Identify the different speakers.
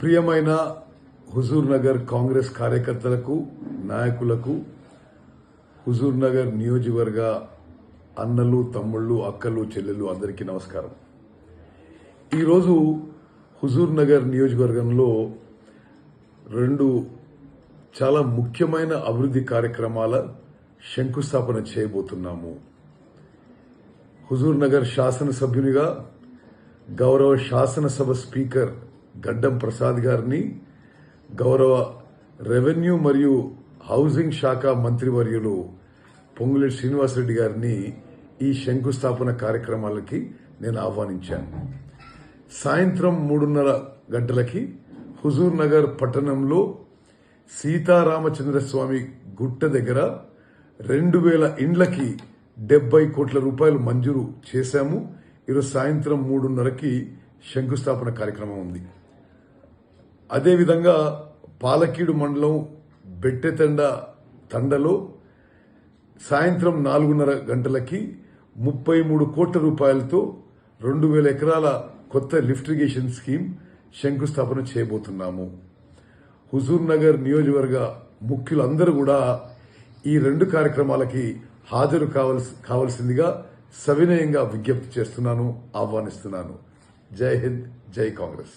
Speaker 1: ప్రియమైన హుజూర్ నగర్ కాంగ్రెస్ కార్యకర్తలకు నాయకులకు హుజూర్ నగర్ నియోజకవర్గ అన్నలు తమ్ముళ్ళు అక్కలు చెల్లెలు అందరికీ నమస్కారం. ఈరోజు హుజూర్ నగర్ నియోజకవర్గంలో రెండు చాలా ముఖ్యమైన అభివృద్ధి కార్యక్రమాల శంకుస్థాపన చేయబోతున్నాము. హుజూర్ నగర్ శాసనసభ్యునిగా గౌరవ శాసనసభ స్పీకర్ గడ్డం ప్రసాద్ గారిని గౌరవ రెవెన్యూ మరియు హౌసింగ్ శాఖ మంత్రివర్యులు పొంగులేటి శ్రీనివాసరెడ్డి గారిని ఈ శంకుస్థాపన కార్యక్రమాలకి నేను ఆహ్వానించాను. సాయంత్రం మూడున్నర గంటలకి హుజూర్ నగర్ పట్టణంలో సీతారామచంద్రస్వామి గుట్ట దగ్గర రెండు వేల ఇండ్లకి డెబ్బై కోట్ల రూపాయలు మంజూరు చేశాము. ఈరోజు సాయంత్రం మూడున్నరకి శంకుస్థాపన కార్యక్రమం ఉంది. అదేవిధంగా పాలకీడు మండలం బెట్టెతండ తండలో సాయంత్రం నాలుగున్నర గంటలకి ముప్పై మూడు కోట్ల రూపాయలతో రెండు వేల ఎకరాల కొత్త లిఫ్టిగేషన్ స్కీమ్ శంకుస్థాపన చేయబోతున్నాము. హుజూర్ నగర్ నియోజకవర్గ ముఖ్యులందరూ కూడా ఈ రెండు కార్యక్రమాలకి హాజరు కావలసి కావలసిందిగా సవినయంగా విజ్ఞప్తి చేస్తున్నాను ఆహ్వానిస్తున్నాను. జై హింద్ జై కాంగ్రెస్.